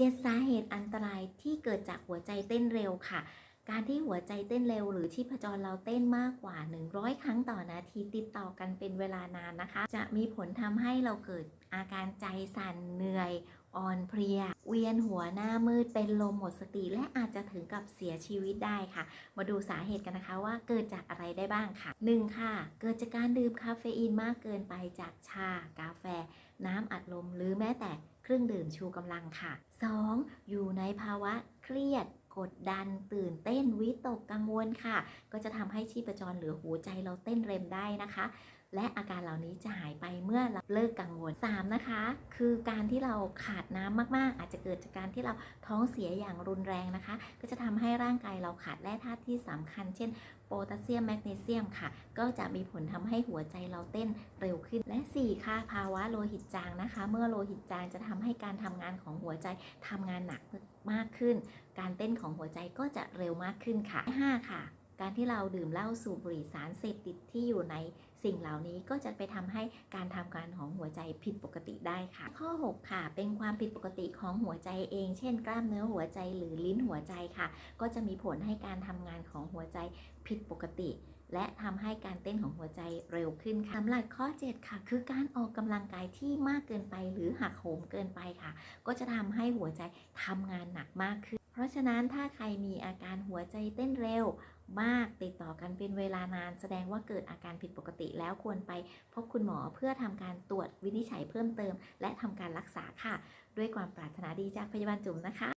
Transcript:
7 สาเหตุอันตรายที่เกิดจากหัวใจเต้นเร็วค่ะ การที่หัวใจเต้นเร็ว หรือชีพจรเราเต้นมากกว่า 100 ครั้งต่อนาทีติดต่อกันเป็นเวลานานนะคะ จะมีผลทำให้เราเกิดอาการใจสั่นเหนื่อยอ่อนเพลีย เวียนหัวหน้ามืดเป็นลมหมดสติ และอาจจะถึงกับเสียชีวิตได้ค่ะ มาดูสาเหตุกันนะคะว่าเกิดจากอะไรได้บ้างค่ะ 1. ค่ะ เกิดจากการดื่มคาเฟอีนมากเกินไปจากชา กาแฟ น้ำอัดลม หรือแม้แต่ เครื่องดื่มชูกำลังค่ะ 2. อยู่ในภาวะเครียด กดดัน ตื่นเต้นวิตกกังวลค่ะ ก็จะทำให้ชีพจรหรือหัวใจเราเต้นเร็วได้นะคะ และอาการเหล่านี้จะหายไปเมื่อเราเลิกกังวล 3. นะคะ คือการที่เราขาดน้ำมาก ๆ อาจจะเกิดจากการที่เราท้องเสียอย่างรุนแรงนะคะ ก็จะทำให้ร่างกายเราขาดแร่ธาตุที่สำคัญ เช่นโพแทสเซียมแมกนีเซียมค่ะ ก็จะมีผลทำให้หัวใจเราเต้นเร็วขึ้น และ 4 ค่ะ ภาวะโลหิตจางนะคะ เมื่อโลหิตจางจะทำให้การทำงานของหัวใจทำงานหนักมากขึ้น การเต้นของหัวใจก็จะเร็วมากขึ้นค่ะ 5 ค่ะ การที่เราดื่มเหล้าสูบบุหรี่สารเสพติดที่อยู่ในสิ่งเหล่านี้ก็จะไปทำให้การทำงานของหัวใจผิดปกติได้ค่ะ ข้อ 6 ค่ะ เป็นความผิดปกติของหัวใจเอง เช่น กล้ามเนื้อหัวใจหรือลิ้นหัวใจค่ะ ก็จะมีผลให้การทำงานของหัวใจผิดปกติและทำให้การเต้นของหัวใจเร็วขึ้นค่ะสำหรับข้อ 7 ค่ะ คือการออกกำลังกายที่มากเกินไป หรือหักโหมเกินไปค่ะ ก็จะทำให้หัวใจทำงานหนักมากขึ้น ราะฉะนั้นถ้าใครมีอาการหัวใจเต้นเร็วมากติดต่อกันเป็นเวลานานแสดงว่าเกิดอาการผิดปกติแล้วควรไปพบคุณหมอเพื่อทำการตรวจวินิจฉัยเพิ่มเติม และทำการรักษาค่ะ ด้วยความปรารถนาดีจากพยาบาลจุ๋มนะคะ